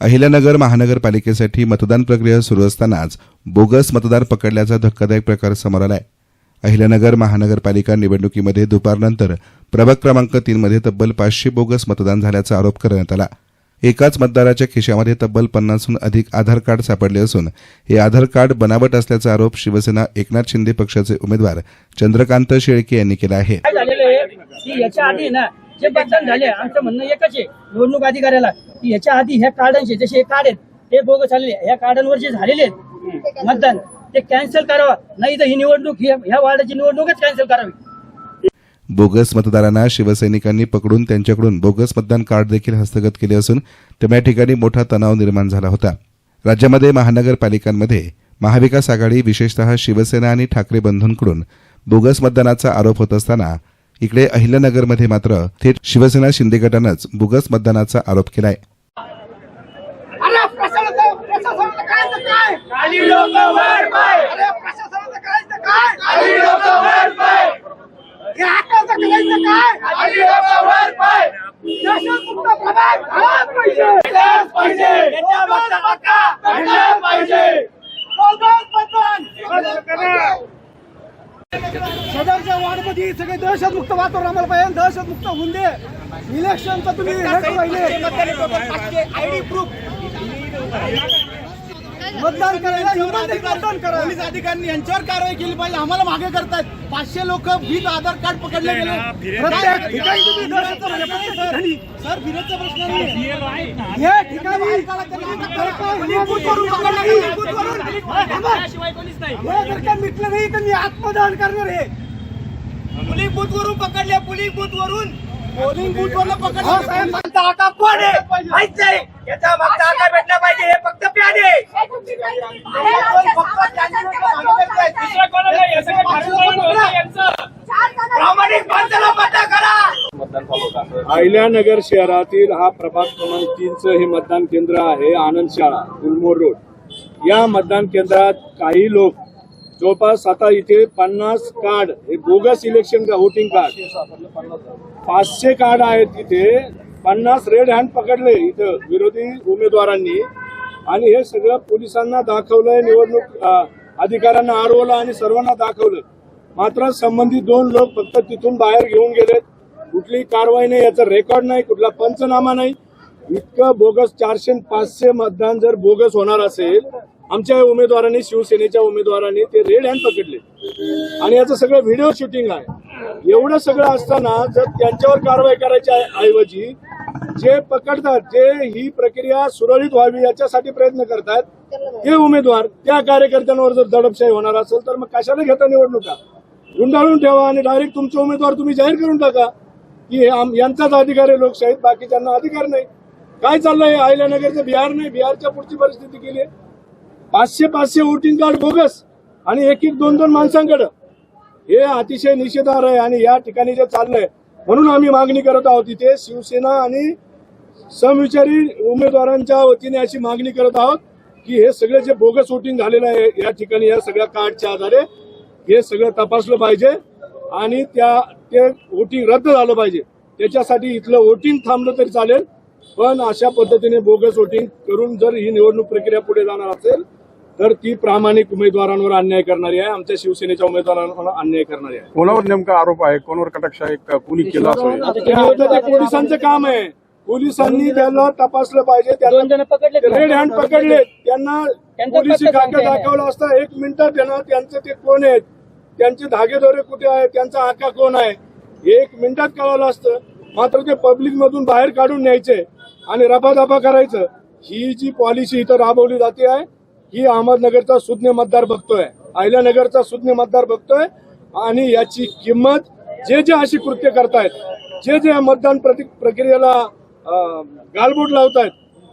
अहिल्यानगर महानगरपालिकेसाठी मतदान प्रक्रिया सुरू असतानाच बोगस मतदार पकडल्याचा धक्कादायक प्रकार समोर आलाय. अहिल्यानगर महानगरपालिका निवडणुकीमध्ये दुपारनंतर प्रभाग क्रमांक तीनमध्ये तब्बल पाचशे बोगस मतदान झाल्याचा आरोप करण्यात आला. एकाच मतदाराच्या खिशामध्ये तब्बल पन्नासहून अधिक आधार कार्ड सापडले असून हे आधार कार्ड बनावट असल्याचा आरोप शिवसेना एकनाथ शिंदे पक्षाचे उमेदवार चंद्रकांत शेळके यांनी केला आहे. याच्या आधी ना जे मतदान झाले आमचं म्हणणं एकच आहे निवडणूक अधिकाऱ्याला. की याच्या आधी ह्या कार्डांचे जसे हे कार्ड आहेत हे बोगस आलेले ह्या कार्डांवर जे झालेले आहेत मतदान ते कॅन्सल करावं. नाही तर ही निवडणूक ह्या वार्डाची निवडणूकच कॅन्सल करावी. बोगस मतदारांना शिवसैनिकांनी पकडून त्यांच्याकडून बोगस मतदान कार्ड देखील हस्तगत केले असून त्या ठिकाणी मोठा तणाव निर्माण झाला होता. राज्यामध्ये महानगरपालिकांमध्ये महाविकास आघाडी विशेषतः शिवसेना आणि ठाकरे बंधूंकडून बोगस मतदानाचा आरोप होत असताना इकडे अहिल्यानगरमध्ये मात्र थेट शिवसेना शिंदे गटानंच बोगस मतदानाचा आरोप केलाय अरे प्रशासनाचं प्रशासनाचं काय तर काय खाली लोक वर पाय. अरे प्रशासनाचं करायचं काय? खाली लोक वर पाय. हे हाताचं करायचं काय? खाली लोक वर पाय. देशमुक्त प्रभाग झालाच पाहिजे. केलाच पाहिजे. याच्या मागचा हक्का भेटला पाहिजे. बोगस मतदान. शेजारच्या वार्डमध्ये सगळे दहशतमुक्त वातावरण आम्हाला पाहिजे. दहशतमुक्त होऊन दे. इलेक्शनचं तुम्ही हे पाहिजे आयडी प्रूफ मतदान करायला इमानदारी मतदान करा पोलीस अधिकाऱ्यांनी यांच्यावर कारवाई केली पाहिजे. आम्हाला मागे करतायत. पाचशे लोक भीत आधार कार्ड पकडले गेले. प्रत्येक ठिकाणी तुम्ही दहशतचा म्हणजे ठिकाणी. सर फिरतचा प्रश्न नाही. हे ठिकाणी पोलीस बूथवरून पकडले गेले, बूथवरून. थांबा. त्याशिवाय कोणीच नाही. हे जर का मिटलं नाही तर मी आत्मदहन करणार आहे. पोलिंग बूथ वरून पकडले पोलिंग बूथ वरून पोलिंग बूथ वरून पकडले मागचा हक्का कोण आहे. माहीत नाही. याचा मागचा हक्का भेटला पाहिजे. अहिल्यानगर शहरातील हा प्रभाग क्रमांक तीनचं हे मतदान केंद्र आहे आनंद शाळा गुलमोर रोड. या मतदान केंद्रात काही लोक जवळपास आता इथे पन्नास कार्ड हे बोगस इलेक्शन का वोटिंग कार्ड पाचशे कार्ड आहेत इथे. पन्नास रेड हँड पकडले इथं विरोधी उमेदवारांनी. आणि हे सगळं पोलिसांना दाखवलंय निवडणूक अधिकाऱ्यांना आरवलं आणि सर्वांना दाखवलं मात्र संबंधित दोन लोक फक्त तिथून बाहेर घेऊन गेलेत. कुठली कारवाई नाही याचा रेकॉर्ड नाही कुठला पंचनामा नाही. इतकं बोगस चारशे पाचशे मतदान जर बोगस होणार असेल आमच्या उमेदवारांनी शिवसेनेच्या उमेदवारांनी ते रेड हँड पकडले. आणि याचं सगळं व्हिडिओ शूटिंग आहे. एवढं सगळं असताना जर त्यांच्यावर कारवाई करायच्या ऐवजी जे पकडतात जे ही प्रक्रिया सुरळीत व्हावी याच्यासाठी प्रयत्न करतात ते उमेदवार त्या कार्यकर्त्यांवर जर दडपशाही होणार असेल तर मग कशाला घेता निवडणुका? गुंडाळून ठेवा आणि डायरेक्ट तुमचे उमेदवार तुम्ही जाहीर करून टाका की आम- यांचाच अधिकार आहे लोकशाहीत बाकीच्यांना अधिकार नाही. काय चाललंय? अहिल्यानगरचं बिहार नाही बिहारच्या पुढची परिस्थिती केली आहे. पाचशे पाचशे वोटिंग कार्ड बोगस आणि एक एक दोन दोन माणसांकडं. हे अतिशय निषेधार आहे आणि या ठिकाणी जे चाललंय म्हणून आम्ही मागणी करत आहोत इथे शिवसेना आणि समविचारी उमेदवारांच्या वतीने अशी मागणी करत आहोत की हे सगळे जे बोगस वोटिंग झालेलं आहे या ठिकाणी या सगळ्या कार्डच्या आधारे हे सगळं तपासलं पाहिजे आणि त्या ते वोटिंग रद्द झालं पाहिजे. त्याच्यासाठी इथलं वोटिंग थांबलं तरी चालेल पण अशा पद्धतीने बोगस वोटिंग करून जर ही निवडणूक प्रक्रिया पुढे जाणार असेल तर ती प्रामाणिक उमेदवारांवर अन्याय करणारी आहे आमच्या शिवसेनेच्या उमेदवारांवर अन्याय करणारी आहे. कोणावर नेमका आरोप आहे? कोणावर कटाक्ष आहे? कुणी केला पोलिसांचं काम आहे. पोलिसांनी त्याला तपासलं पाहिजे. दोन जण पकडले रेड हँड पकडले त्यांना त्यांचा पोलिसी पत्ता काका. दाखवला असता. एक मिनिटात त्यांना त्यांचे ते कोण आहेत? त्यांचे धागेदोरे कुठे आहेत? त्यांचा आका कोण आहे? हे एक मिनिटात कळवलं असतं. मात्र ते पब्लिक मधून बाहेर काढून न्यायचे आणि रफादफा करायचं. ही जी पॉलिसी इथं राबवली जाते आहे ही अहमदनगरचा सुज्ञ मतदार बघतोय. अहिल्यानगरचा सुज्ञ मतदार बघतोय. आणि याची किंमत जे जे अशी कृत्य करतायत जे जे मतदान प्रति प्रक्रियेला गालबोट लावतायत.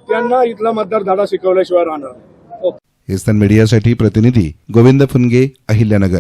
त्यांना इथला मतदार धडा शिकवल्याशिवाय राहणार हिस्टन मीडियासाठी प्रतिनिधी गोविंद फुनगे अहिल्यानगर.